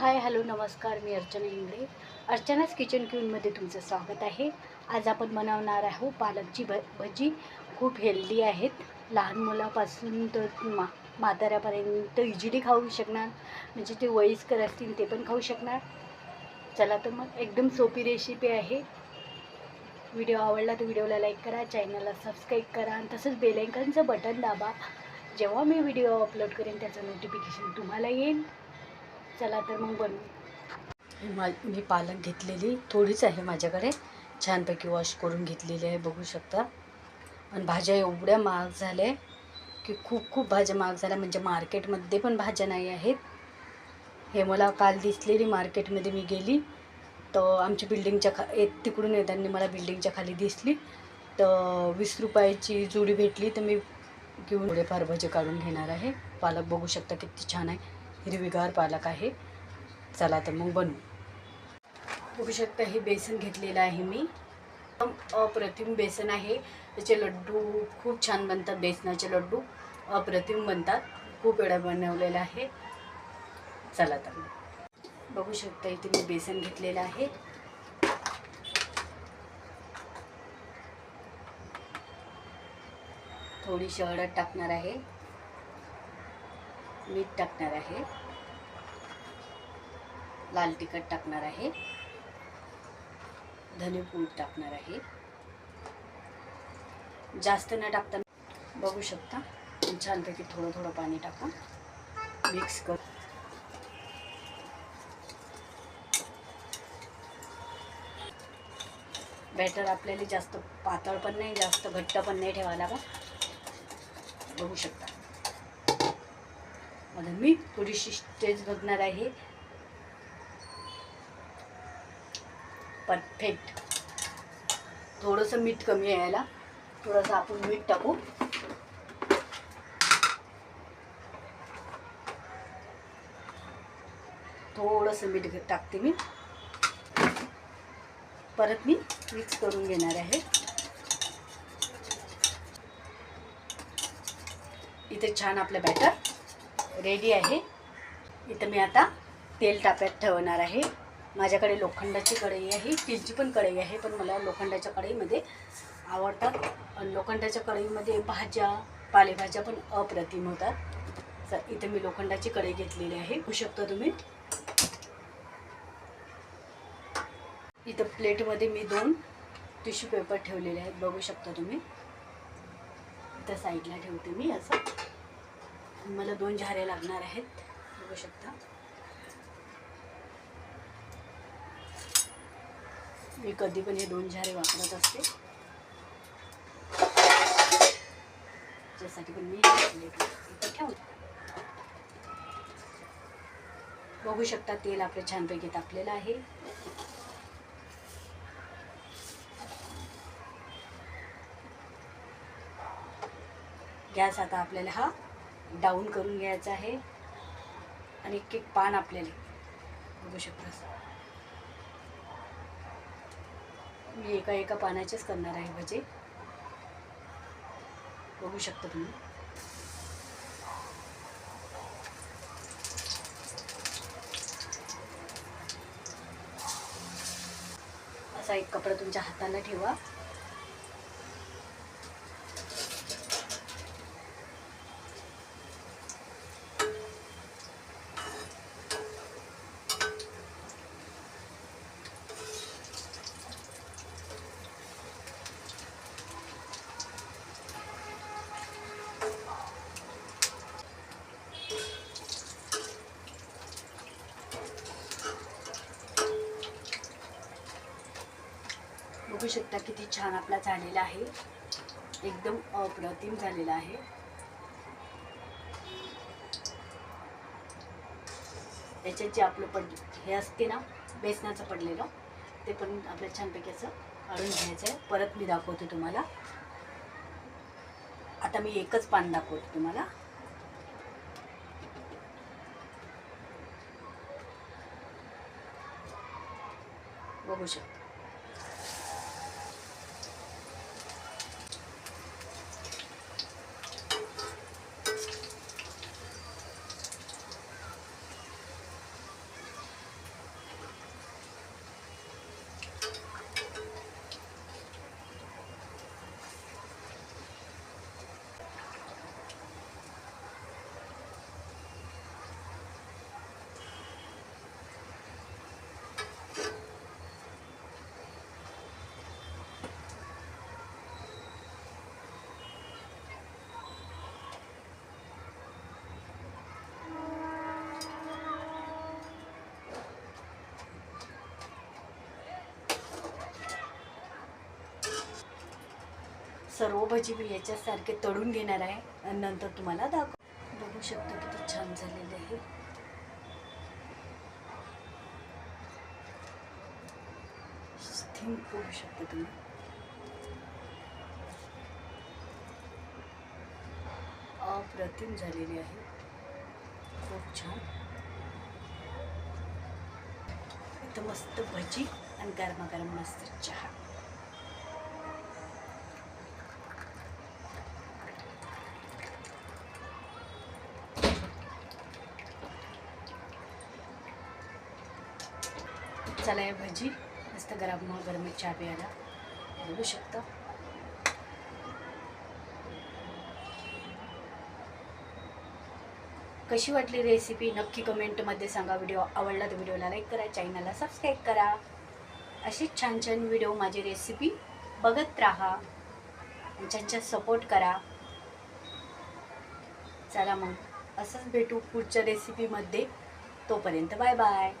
हाय hello नमस्कार मी अर्चना इंगळे. अर्चनाच किचन क्यूनमध्ये तुमचं स्वागत आहे. आज आपण बनवणार आहोत पालकची भ भजी. खूप हेल्दी आहेत. लहान मुलापासून तर मा म्हाताऱ्यापर्यंत इझिली खाऊ शकणार. म्हणजे ते वयस्कर असतील ते पण खाऊ शकणार. चला तर मग एकदम सोपी रेसिपी आहे. व्हिडिओ आवडला तर व्हिडिओला लाईक करा चॅनलला सबस्क्राईब करा आणि तसंच बेलायकनचं बटन दाबा. जेव्हा मी व्हिडिओ अपलोड करेन त्याचं नोटिफिकेशन तुम्हाला येईल. चला तर मग बनवू. मा मी पालक घेतलेली थोडीच आहे माझ्याकडे. छानपैकी वॉश करून घेतलेली आहे बघू शकता. आणि भाज्या एवढ्या महाग झाल्या की खूप खूप भाज्या महाग झाल्या. म्हणजे मार्केटमध्ये पण भाज्या नाही आहेत. हे मला काल दिसलेली मार्केटमध्ये मी गेली. तर आमच्या बिल्डिंगच्या खा येत तिकडून येताना मला बिल्डिंगच्या खाली दिसली. तर वीस रुपयाची जुडी भेटली. तर मी घेऊन थोडेफार भजे काढून घेणार आहे. पालक बघू शकता किती छान आहे. हिरवीगार पालक आहे. चला तर मग बनवू. बघू शकता हे बेसन घेतलेलं आहे मी. एकदम अप्रतिम बेसन आहे. त्याचे लड्डू खूप छान बनतात बेसनाचे लड्डू अप्रतिम बनतात. खूप वेळा बनवलेलं आहे. चला तर बघू शकता इथे मी बेसन घेतलेलं आहे. थोडीशी हळद टाकणार आहे. मीठ टाकणार आहे. लाल तिखट टाकणार आहे. धनेपूड टाकणार आहे. जास्त न टाकता बघू शकता. छानपैकी थोडं थोडं पाणी टाकून मिक्स कर. बॅटर आपल्याला जास्त पातळ नाही, जास्त घट्ट नाही ठेवायला लागत बघू शकता. आता मी थोडीशी स्टेज बघणार आहे. परफेक्ट थोडंसं मीठ कमी यायला थोडंसं आपण मीठ टाकू. थोडंसं मीठ टाकते मी. परत मी मिक्स करून घेणार आहे. इथे छान आपलं बॅटर रेडी आहे. इथं मी आता तेल टाप्यात ठेवणार आहे. माझ्याकडे लोखंडाची कढई आहे स्टीलची पण कढई आहे पण मला लोखंडाच्या कढईमध्ये आवडतात. आणि लोखंडाच्या कढईमध्ये भाज्या पालेभाज्या पण अप्रतिम होतात. तर इथे मी लोखंडाची कढई घेतलेली आहे. होऊ शकता तुम्ही? इथं प्लेटमध्ये मी दोन टिश्यू पेपर ठेवलेले आहेत. बघू शकता तुम्ही? इथं साईडला ठेवते मी असं. मला दोन झारे लागणार आहेत. बघू शकता. मी कधी पण हे दोन झारे वापरत असते. त्यासाठी पण मी ठेवते बघू शकता तेल आपलं छानपैकी तापलेलं आहे. गॅस आता आपल्याला हा डाऊन करून घ्यायचं आहे. आणि एक एक पान आपल्याला बघू शकता. मी एका एका पानाचेच करणार आहे भजे बघू शकता तुम्ही. असा एक कपडा तुमच्या हाताला ठेवा. बघू शकता किती छान आपला झालेला आहे. एकदम अप्रतिम झालेला आहे. त्याच्यात जे आपलं पड हे असते ना बेसनाचं पडलेलं ते पण आपल्या छानपैकी असं काढून घ्यायचं आहे. परत मी दाखवते तुम्हाला. आता मी एकच पान दाखवते तुम्हाला. बघू शकता. सर्व भजी मी याच्यासारखे तळून घेणार आहे. आणि नंतर तुम्हाला दाखव बघू शकता किती छान झालेलं आहे. थिंक बघू शकता तुम्ही. अप्रतिम झालेली आहे. खूप छान. इथं मस्त भजी आणि गरमागरम मस्त चहा. चला आहे भजी. मस्त गरम गरम चहा प्यायला. बघू शकता. कशी वाटली रेसिपी नक्की कमेंटमध्ये सांगा. व्हिडिओ आवडला तर व्हिडिओला लाईक करा. चॅनलला सबस्क्राईब करा. अशीच छान छान व्हिडिओ माझी रेसिपी बघत राहा. छान छान सपोर्ट करा. चला मग. असंच भेटू पुढच्या रेसिपीमध्ये तोपर्यंत बाय बाय